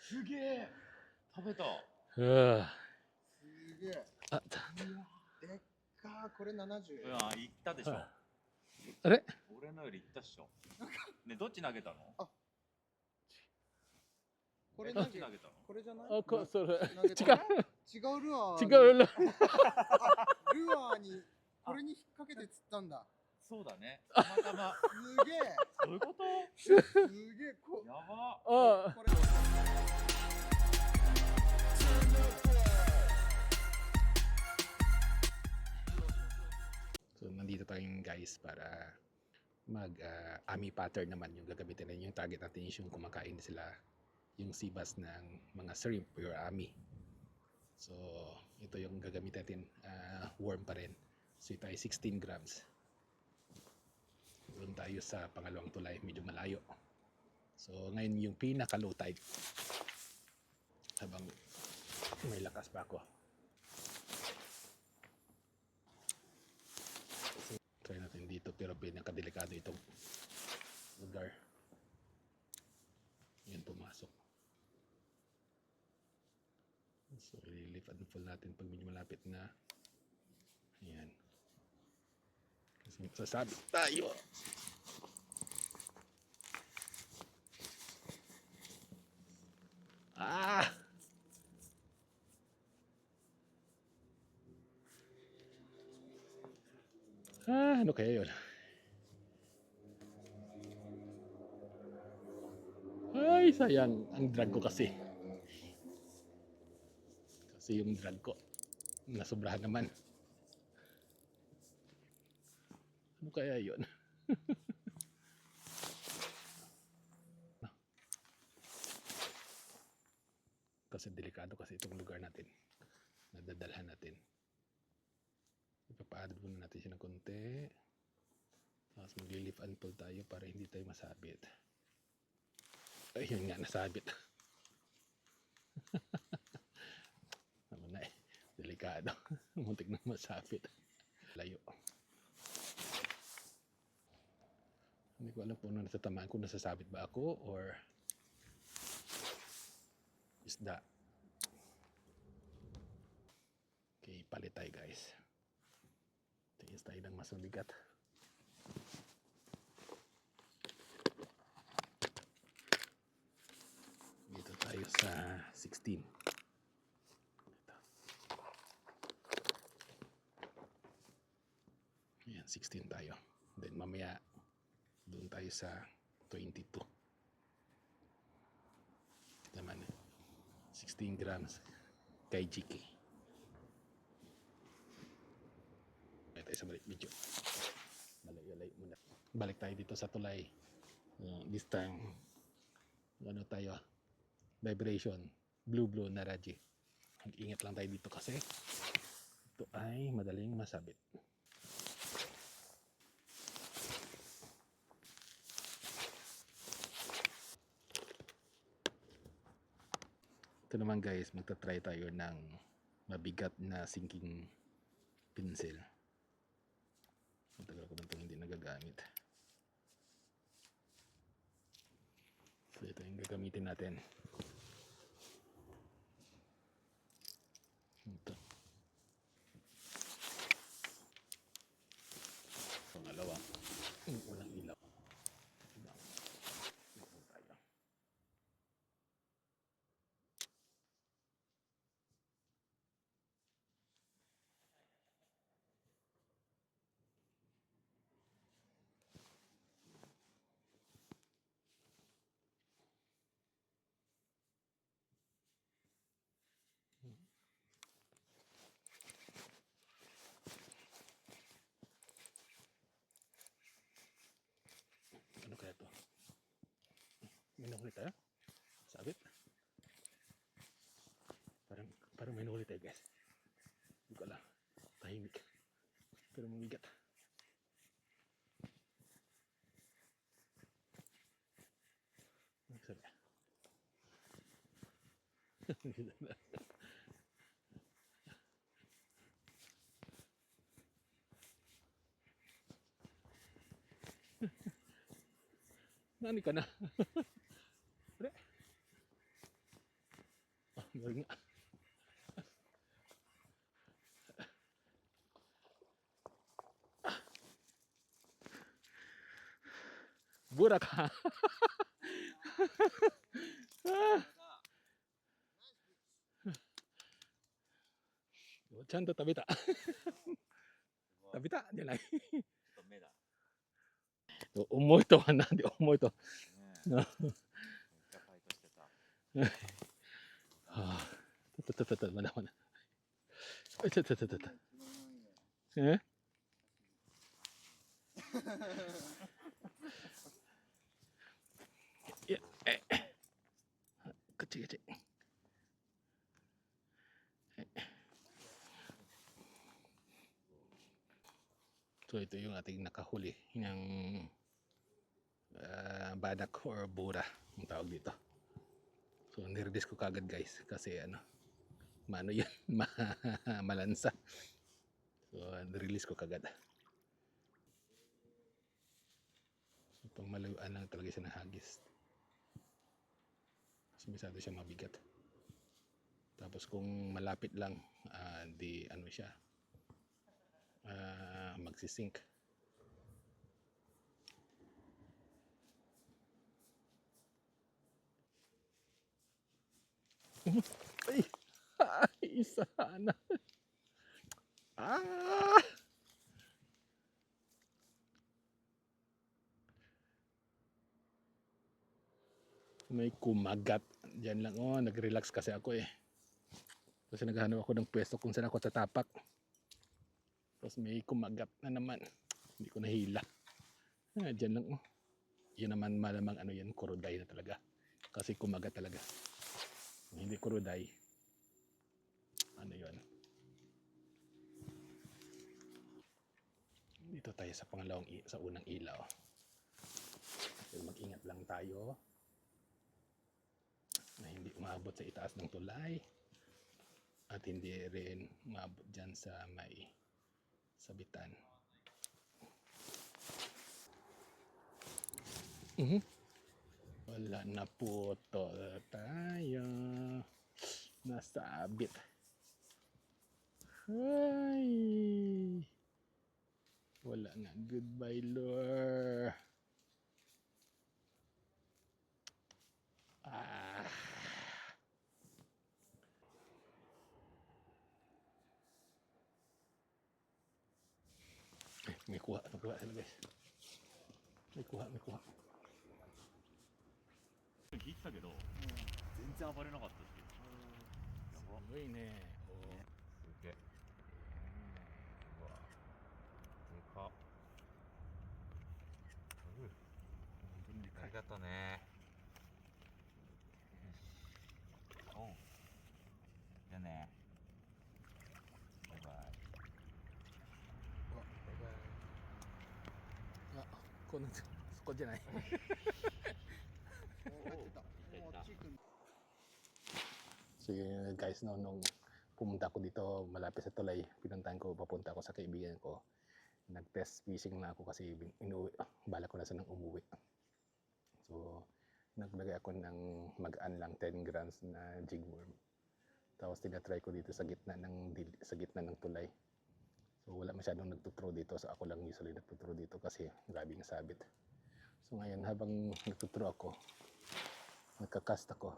すげえ。食べた。うわすげえ。あたでっかー。これ70うん行ったでしょ。ああれ？俺のより行ったっしょ。ねどっち投げたの？これど投げっち投げたの？これじゃない？あこそれ。違う。違うルアー違にうなあルアーにこれに引っ掛けて釣ったんだそうだねたまたますげえそういうことすげえこやばあこれSo, nandito tayo guys para mag ah, ami pattern naman yung gagamitin natin yung target natin is yung kumakain sila yung sibas ng mga shrimp or ami. So, ito yung gagamitin natin ah, worm pa rin. So, ito ay 16 grams. Doon tayo sa pangalawang tulay, medyo malayo. So, ngayon yung pinaka low tide. Habang may lakas pa ako. try natin dito pero pinakadelikado itong lugar yan pumasok so ililift and full natin pag medyo malapit na ayan kasi sasabit tayo ah Ah, ano kaya yun? Ay, sayang. Ang drag ko kasi. Kasi yung drag ko, nasobrahan naman. Ano kaya yun? kasi delikado kasi itong lugar natin. Nadadalhan natin. Ipapaadod muna natin siya ng konti. Tapos and pull tayo para hindi tayo masabit. Ayun nga, nasabit. Ano na eh. Delikado. Muntik na masabit. Layo. Hindi ko alam kung ano nasa tamaan kung nasasabit ba ako or isda. Okay, palit tayo guys. Tingis tayo ng mas mabigat. Dito tayo sa 16. Ito. Ayan, 16 tayo. Then mamaya, doon tayo sa 22. Ito naman, eh. 16 grams kay GK. Balik tayo sa balik video. Malayo-layo muna. Balik tayo dito sa tulay. Uh, this time, ano tayo, vibration, blue-blue na radyo. Mag-ingat lang tayo dito kasi ito ay madaling masabit. Ito naman guys, magta-try tayo ng mabigat na sinking pencil. Matagal ko na itong hindi nagagamit. So ito yung gagamitin natin. Ito. Pangalawa. Hmm, Walang ilaw. Ilaw. Ilaw tayo. Ano kaya to? Nahuli tayo? Sabit? Parang, parang may nahuli tayo guys. Hindi ko alam. Tahimik. Pero mabigat. Sabi? Nani ka na? ボラかちゃんと食べた食べた？じゃない重いとはなんで重いと。ね、めっあ。たたたたまだまだ。ちょたたたた。え？kecil kecil. So ito yung ating nakahuli ng uh, ah, badak or bura ang tawag dito. So nirelease ko kagad guys kasi ano mano yun malansa. So nirelease ko kagad. So pang malayuan lang talaga siya ng hagis. Masyado siya mabigat. Tapos kung malapit lang ah, di ano siya ah, magsisink. Ay! Ay! Isa na. Ah! May kumagat. Diyan lang. Oh, nag-relax kasi ako eh. Kasi naghahanap ako ng pwesto kung saan ako tatapak. Tapos may kumagat na naman. Hindi ko nahila. Ah, dyan lang. Oh. Yan naman malamang ano yan, kuroday na talaga. Kasi kumagat talaga. Hindi kuroday, ano yon Dito tayo sa pangalawang, sa unang ilaw. Mag-ingat lang tayo umabot sa itaas ng tulay at hindi rin umabot dyan sa may sabitan. Mhm. Wala na po to tayo. Nasabit. Ay. Wala nga. Goodbye, lure. Ah. May kuha, may kuha sila guys. May kuha, may kuha. 引いてたけど、全然暴れなかったし。やば。すごいね。すげえ。うわ。でかっ。ありがとうね。おう。じゃあね。このそこじゃない。So yun nga, guys, no, nung pumunta ako dito malapit sa tulay, pinuntahan ko, papunta ako sa kaibigan ko. Nag-test fishing na ako kasi inuwi, bala ko na sanang umuwi. So, naglagay ako ng magaan lang 10 grams na jigworm. Tapos tinatry ko dito sa gitna ng dil- sa gitna ng tulay. So wala masyadong nagtutro dito. So ako lang usually nagtutro dito kasi grabe yung sabit. So ngayon habang nagtutro ako, nagkakast ako.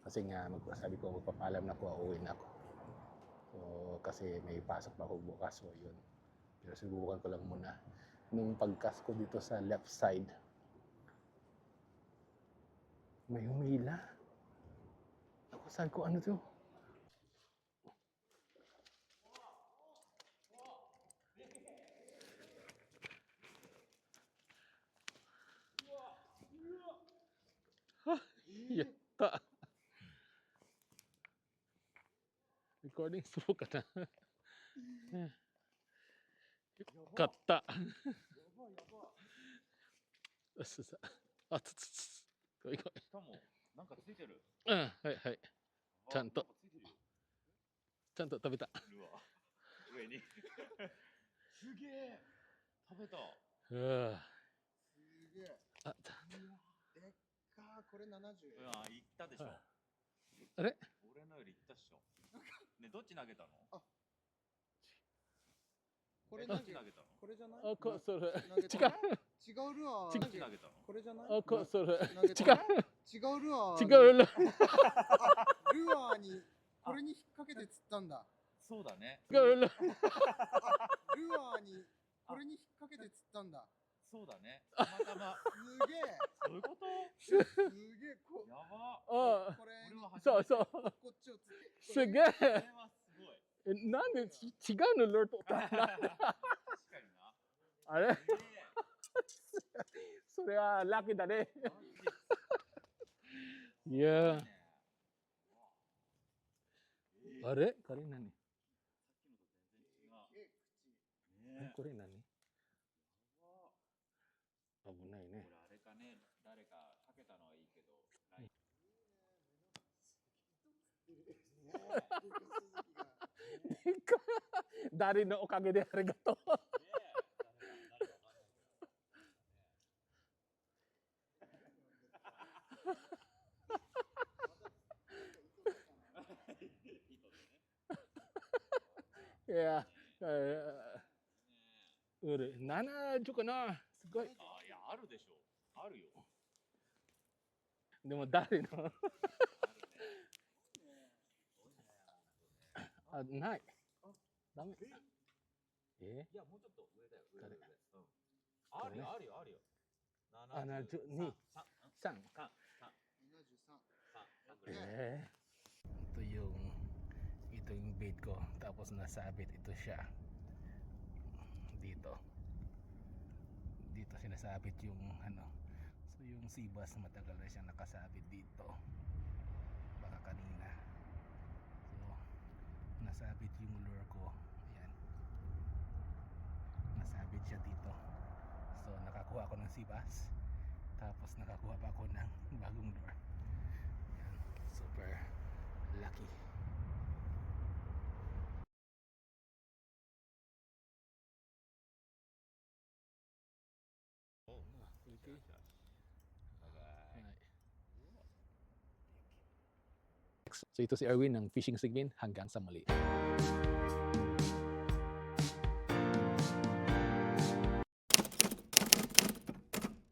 Kasi nga sabi ko magpapaalam na ako, uuwi na ako. So kasi may pasok pa ako bukas. So yun. Pero subukan ko lang muna. Nung pagcast ko dito sa left side, may humila. Ako sabi ko ano to? やった。レコーディングするかな。よかった。あつつついい。なんかついてる。うんはいはい。ちゃんと。ちゃんと食べた。上に。すげえ。食べた。うわ。これ70。うん、行ったでしょ。はい。あれ？俺のよより行ったっしょ。ね、どっち投げたの？これ投げどっち投げたの？これじゃない？あこそれ。投げた違う。違うルアー違うどっち投げたの？これじゃない？あこそれ。投げた違う違うルアー違うルアーにこれに引っ掛けて釣ったんだ。そうだね。違うルアーにこれに引っ掛けて釣ったんだそうだね。たまたま。すげえ。どういうこと？すげえ。こやば。あこれそうそう。こっちを釣って。すげえ。これはすごい。えなんでち違うのルアーとった確かにな。あれ？それはラッキーだねいや。あれ？これ何？さっきのと全然違う。えこれ何？誰のおかげでありがとう。いや、うる、七十かな、すごい。あ、いや、あるでしょう。あるよ。でも誰の？あるね。あないダメえいや、もうちょっと上だよ。上誰上上。うん。あるよ、あるよ、あるよ。あ72三三三三73三三ぐらい。Eh, ito yung ito yung bait ko tapos nasabit ito siya dito dito sinasabit yung ano so yung sibas matagal na siyang nakasabit dito baka kanina so nasabit yung lure ko. Ayan. Nasabit siya dito. So nakakuha ako ng sibas. Tapos nakakuha pa ako ng bagong lure. Ayan, super lucky. Oh, Okay. Bye-bye. So ito si Erwin ng Fishing Sigmin hanggang sa muli.